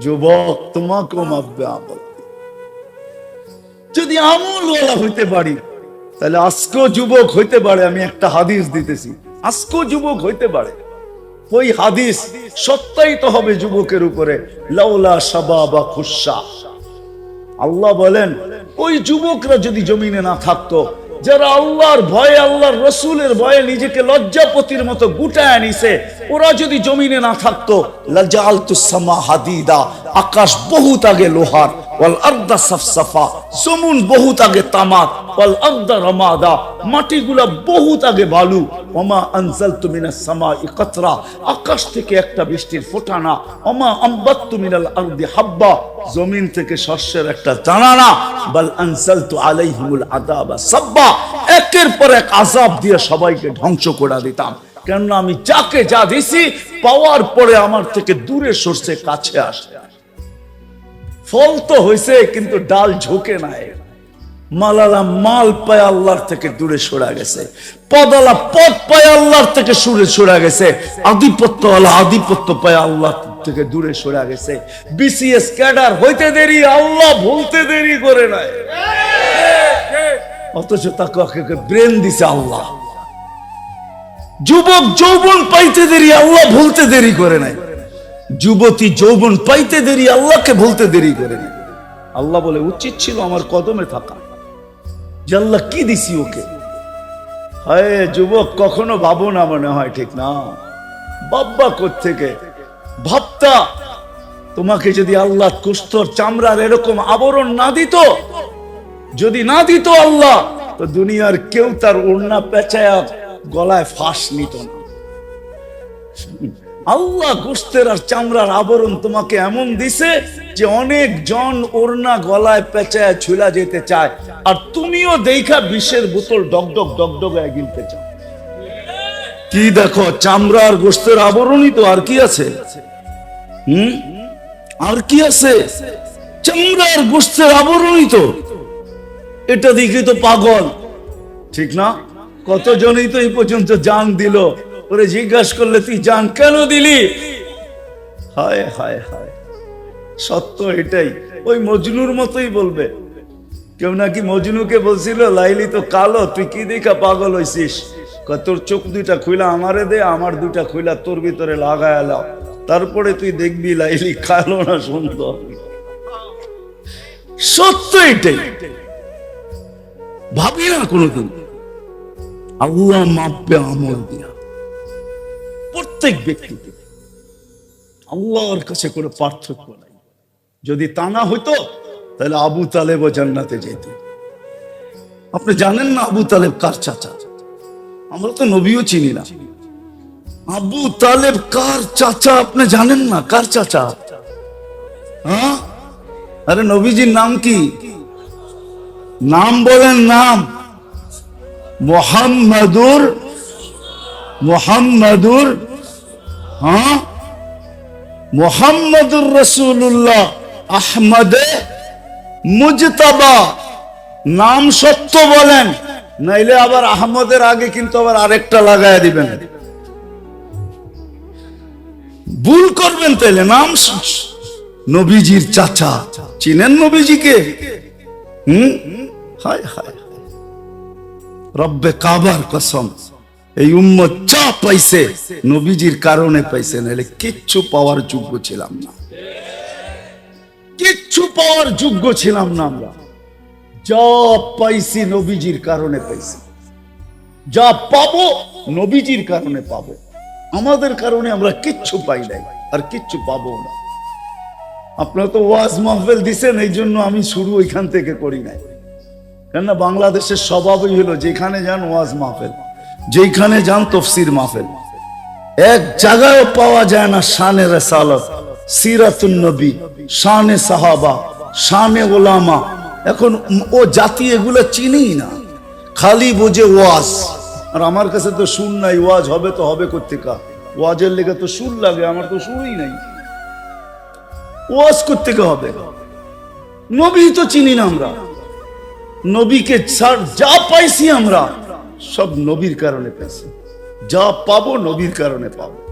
যুবক, তোমাকেও মাপবে আমল। যদি আমল ওলা হইতে পারি, তাহলে আজকেও যুবক হইতে পারে, আমি একটা হাদিস দিতেছি। আজকেও যুবক হইতে পারে। ওই হাদিস সত্যায়িত হবে যুবকের উপরে, লাউলা সাবা বা খুশা। আল্লাহ বলেন, ওই যুবকরা যদি জমিনে না থাকতো যারা আল্লাহর ভয়ে, আল্লাহর রসুলের ভয়ে নিজেকে লজ্জাপতির মতো গুটায় নিছে ওরা যদি জমিনে না থাকতো লজ্জা আলতুসামা হাদিদা, আকাশ বহুত আগে লোহার। ওয়াল আর্দা সাফসাফা জমুন বহুত থেকে শস্যের একটা দানা না বাল আনজালতু আলাইহিমুল আযাবা সাব্বা, একের পর এক আযাব দিয়ে সবাইকে ধ্বংস করে দিতাম। কেননা আমি যাকে যা দিছি, পাওয়ার পরে আমার থেকে দূরে সরছে, কাছে আসে। ফল তো হয়েছে, কিন্তু ডাল ঝোঁকে নাই। মালালা মাল পায় আল্লাহর থেকে দূরে সরা গেছে। পদালা পদ পায় আল্লাহর থেকে সুরে সরা গেছে। আধিপত্য আল্লাহ আধিপত্য পায় আল্লাহ থেকে দূরে সরা গেছে। বিসিএস ক্যাডার হইতে দেরি, আল্লাহ ভুলতে দেরি করে নাই। অথচ তাকে ব্রেন দিছে আল্লাহ। যুবক যৌবন পাইতে দেরি, আল্লাহ ভুলতে দেরি করে নাই। যুবতী যৌবন পাইতে দেরি, আল্লাহকে ভুলতে দেরি করে আল্লাহ বলে, উচিত ছিল আমার কদমে থাকা। যে আল্লাহ কি দিছি ওকে? হায় যুবক, কখনো ভাবো না মনে হয়, ঠিক না? বাব্বা থেকে ভাবতা, তোমাকে যদি আল্লাহ কুস্তর চামড়ার এরকম আবরণ না দিত, যদি না দিত আল্লাহ, তো দুনিয়ার কেউ তার ওড়না পেঁচায়া গলায় ফাঁস নিত না। আল্লাহ গোস্তের আর চামড়ার আবরণ তোমাকে এমন দিছে যে অনেক জন ওড়না গলায় পেঁচায় ছুলা যেতে চায়। আর তুমিও দেখা বিষের বোতল ডগডগ ডগডগায় গিলতে চাও। কি দেখো, চামড়া আর গোস্তের আবরণই তো আর কি আছে? হুম? আর কি আছে? চামড়া আর গোস্তের আবরণই তো। এটা দেখে তো পাগল। ঠিক না? কতজনই তো এই পর্যন্ত জান দিল। ওরে জিজ্ঞাসা করলে তুই জান কেন দিলি? হায় হায় হায়। সত্য এটাই। ওই মজনুর মতোই বলবে। কেউ নাকি মজনুকে বলছিল, লাইলি তো কালো, তুই কি দেখা পাগল হইছিস? তোর চোখ দুইটা খুইলা আমারে দে, আমার দুইটা খুইলা তোর ভিতরে লাগায় লাও। তারপরে তুই দেখবি লাইলি কালো না সুন্দর। সত্য এটাই। ভাবি না কোনোদিন। আল্লাহ মাপবে আমল দিয়া। প্রত্যেক ব্যক্তিকে আল্লাহর কাছে কোনো পার্থক্য নাই। যদি তা না হইতো, তাহলে আবু তালেব জান্নাতে যেত। আপনি জানেন না আবু তালেব কার চাচা? আমরা তো নবীও চিনি না। আবু তালেব কার চাচা আপনি জানেন না? কার চাচা? হ্যাঁ? আরে নবীজির নাম কি? নাম বলেন নাম। মোহাম্মদুর মোহাম্মদুর হ্যাঁ? মোহাম্মদুর রসুল্লাহ আহমদে মুজতাবা। নাম সত্য বলেন, নাইলে আবার আহমদের আগে কিন্তু আবার আরেকটা লাগায় দিবেন। ভুল করবেন তাইলে, নাম নবীজির চাচা, চিনেন নবীজিকে? হুম? হায় হায়। রব্বে কাবার কসম। এই উম্মত যা পাইছে, নবীজির কারণে পাইছে, নাহলে কিচ্ছু পাওয়ার যোগ্য ছিলাম না। কিচ্ছু পাওয়ার যোগ্য ছিলাম না আমরা। যা পাইছি নবীজির কারণে পাইছি। যা পাবো নবীজির কারণে পাবো। আমাদের কারণে আমরা কিচ্ছু পাই নাই, আর কিচ্ছু পাবো না। আপনারা তো ওয়াজ মাহফিল দিছেন, এই জন্য আমি শুরু ওইখান থেকে করি নাই। কেননা বাংলাদেশের স্বভাবই হলো, যেখানে যান ওয়াজ মাহফিল। যেখানে যান তফসির মাহফিল। এক জায়গায় পাওয়া যায় না শানে রেসালত, সিরাতুন নবী, শানে সাহাবা, শানে ওলামা এখন ও জাতি এগুলো চিনি না। খালি বোঝে ওয়াজ। আর আমার কাছে তো সুর নাই ওয়াজ হবে তো হবে কোথেকা ওয়াজের লেগে তো সুর লাগে, আমার তো সুরই নাই। ওয়াজ কোথেকে হবে? নবী তো চিনি না আমরা। নবীকে ছাড় যা পাইছি আমরা। সব নবীর কারণে পেয়েছে। যা পাবো নবীর কারণে পাবো।